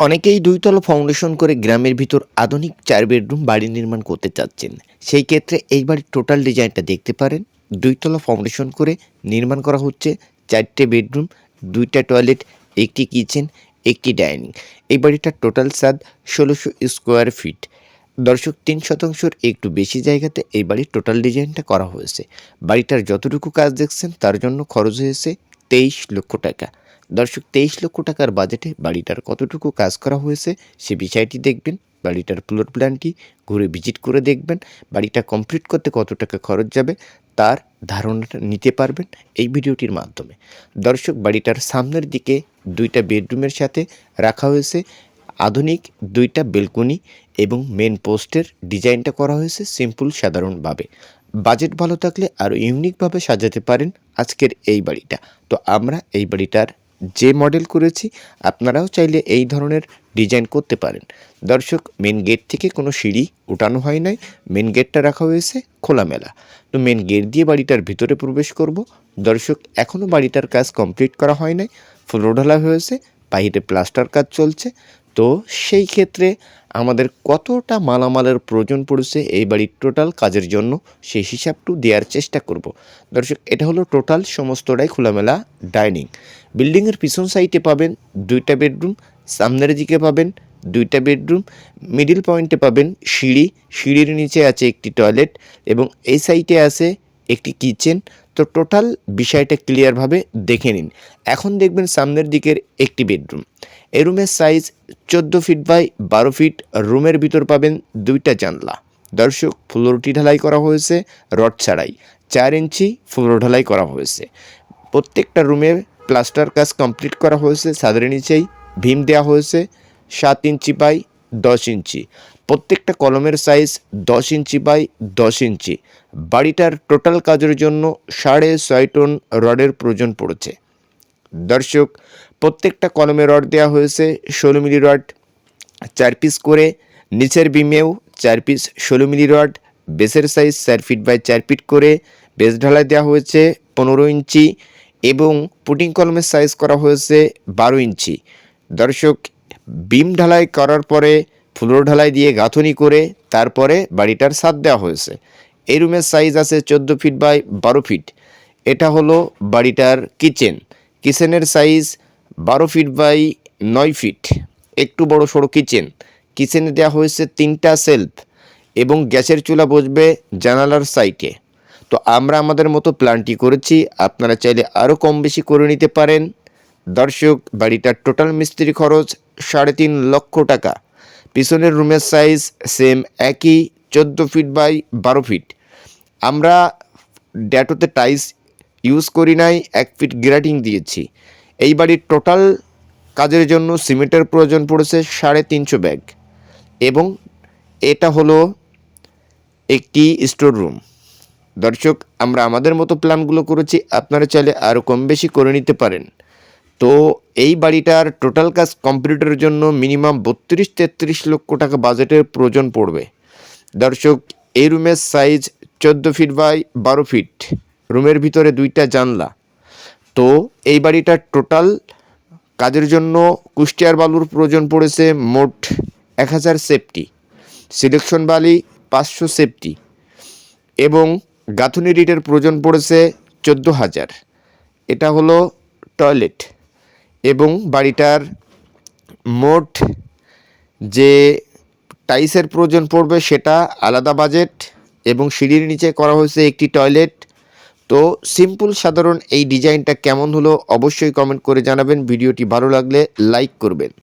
অনেকেই দুইতলা ফাউন্ডেশন করে গ্রামের ভিতর আধুনিক চার বেডরুম বাড়ি নির্মাণ করতে চাচ্ছেন। সেই ক্ষেত্রে এই বাড়ির টোটাল ডিজাইনটা দেখতে পারেন। দুইতলা ফাউন্ডেশন করে নির্মাণ করা হচ্ছে চারটে বেডরুম দুইটা টয়লেট একটি কিচেন একটি ডাইনিং এই বাড়িটার টোটাল সাদ ষোলোশো স্কোয়ার ফিট দর্শক, তিন শতাংশের একটু বেশি জায়গাতে এই বাড়ির টোটাল ডিজাইনটা করা হয়েছে। বাড়িটার যতটুকু কাজ দেখছেন তার জন্য খরচ হয়েছে তেইশ লক্ষ টাকা। দর্শক, তেইশ লক্ষ টাকার বাজেটে বাড়িটার কতটুকু কাজ করা হয়েছে সে বিষয়টি দেখবেন। বাড়িটার ফ্লোর প্ল্যানটি ঘুরে ভিজিট করে দেখবেন। বাড়িটা কমপ্লিট করতে কত টাকা খরচ যাবে তার ধারণাটা নিতে পারবেন এই ভিডিওটির মাধ্যমে। দর্শক, বাড়িটার সামনের দিকে দুইটা বেডরুমের সাথে রাখা হয়েছে। আধুনিক দুইটা বেলকনি এবং মেন পোস্টের ডিজাইনটা করা হয়েছে সিম্পল, সাধারণভাবে। বাজেট ভালো থাকলে আরও ইউনিকভাবে সাজাতে পারেন আজকের এই বাড়িটা। তো আমরা এই বাড়িটার যে মডেল করেছি, আপনারাও চাইলে এই ধরনের ডিজাইন করতে পারেন। দর্শক মেন গেট থেকে কোনো সিঁড়ি উঠানো হয় নাই। মেন গেটটা রাখা হয়েছে খোলামেলা। তো মেন গেট দিয়ে বাড়িটার ভিতরে প্রবেশ করব। দর্শক এখনও বাড়িটার কাজ কমপ্লিট করা হয় নাই। ফ্লোর ঢালা হয়েছে বাইরে প্লাস্টার কাজ চলছে। তো সেই ক্ষেত্রে আমাদের কতটা মালামালের প্রয়োজন পড়েছে এই বাড়ির টোটাল কাজের জন্য সেই হিসাবটু দেওয়ার চেষ্টা করব। দর্শক, এটা হলো টোটাল সমস্তটাই খোলামেলা ডাইনিং বিল্ডিংয়ের পিছন সাইডে পাবেন দুইটা বেডরুম সামনের দিকে পাবেন দুইটা বেডরুম মিডিল পয়েন্টে পাবেন সিঁড়ি। সিঁড়ির নিচে আছে একটি টয়লেট এবং এই সাইডে আছে একটি কিচেন তো টোটাল বিষয়টা ক্লিয়ারভাবে দেখে নিন। এখন দেখবেন সামনের দিকের একটি বেডরুম। এই রুমের সাইজ চোদ্দ ফিট বাই বারো ফিট। রুমের ভিতর পাবেন দুইটা জানলা। দর্শক, ফ্লোরটি ঢালাই করা হয়েছে রড ছাড়াই। চার ইঞ্চি ফ্লোর ঢালাই করা হয়েছে। প্রত্যেকটা রুমে প্লাস্টার কাজ কমপ্লিট করা হয়েছে। ছাদের নিচেই ভীম দেওয়া হয়েছে। সাত ইঞ্চি বাই দশ ইঞ্চি। প্রত্যেকটা কলমের সাইজ দশ ইঞ্চি বাই দশ ইঞ্চি। বাড়িটার টোটাল কাজের জন্য সাড়ে ছয় টন রডের প্রয়োজন পড়েছে। দর্শক, প্রত্যেকটা কলমে রড দেওয়া হয়েছে ষোলো মিলি রড চার পিস করে, নিচের বিমেও চার পিস ষোলো মিলি রড বেসের সাইজ চার ফিট বাই চার ফিট করে বেস ঢালাই দেওয়া হয়েছে পনেরো ইঞ্চি এবং পুটিং কলমের সাইজ করা হয়েছে বারো ইঞ্চি। দর্শক, বিম ঢালাই করার পরে ফ্লোর ঢালাই দিয়ে গাঁথনি করে তারপরে বাড়িটার ছাদ দেওয়া হয়েছে। এই রুমের সাইজ আছে চোদ্দ ফিট বাই বারো ফিট এটা হলো বাড়িটার কিচেন কিচেনের সাইজ বারো ফিট বাই নয় ফিট একটু বড় সড়ো কিচেন কিচেনে দেওয়া হয়েছে তিনটা সেলফ এবং গ্যাসের চুলা বসবে জানালার সাইটে তো আমরা আমাদের মতো প্ল্যানটি করেছি। আপনারা চাইলে আরও কম বেশি করে নিতে পারেন। দর্শক, বাড়িটার টোটাল মিস্ত্রি খরচ সাড়ে তিন লক্ষ টাকা। পিছনের রুমের সাইজ সেম একই, চোদ্দ ফিট বাই বারো ফিট আমরা ড্যাটোতে টাইলস ইউজ করি নাই, এক ফিট গ্রেটিং দিয়েছি। এই বাড়ির টোটাল কাজের জন্য সিমেন্টের প্রয়োজন পড়েছে সাড়ে তিনশো ব্যাগ। এবং এটা হলো একটি স্টোর রুম দর্শক, আমরা আমাদের মতো প্ল্যানগুলো করেছি, আপনারা চাইলে আরও কম বেশি করে নিতে পারেন। তো এই বাড়িটার টোটাল কাজ কমপ্লিটের জন্য মিনিমাম বত্রিশ তেত্রিশ লক্ষ টাকা বাজেটের প্রয়োজন পড়বে। দর্শক, এই রুমের সাইজ চোদ্দ ফিট বাই বারো ফিট রুমের ভিতরে দুইটা জানলা। তো এই বাড়িটার টোটাল কাজের জন্য কুষ্টিয়ার বালুর প্রয়োজন পড়েছে মোট এক হাজার সেফটি সিলেকশন বালি পাঁচশো সেফটি এবং গাঁথুনি রিটের প্রয়োজন পড়েছে চোদ্দ হাজার। এটা হলো টয়লেট এবং বাড়িটার মোট যে টাইসের প্রয়োজন পড়বে সেটা আলাদা বাজেট এবং সিঁড়ির নিচে করা হয়েছে একটি টয়লেট। তো সিম্পল সাধারণ এই ডিজাইনটা কেমন হলো অবশ্যই কমেন্ট করে জানাবেন। ভিডিওটি ভালো লাগলে লাইক করবেন।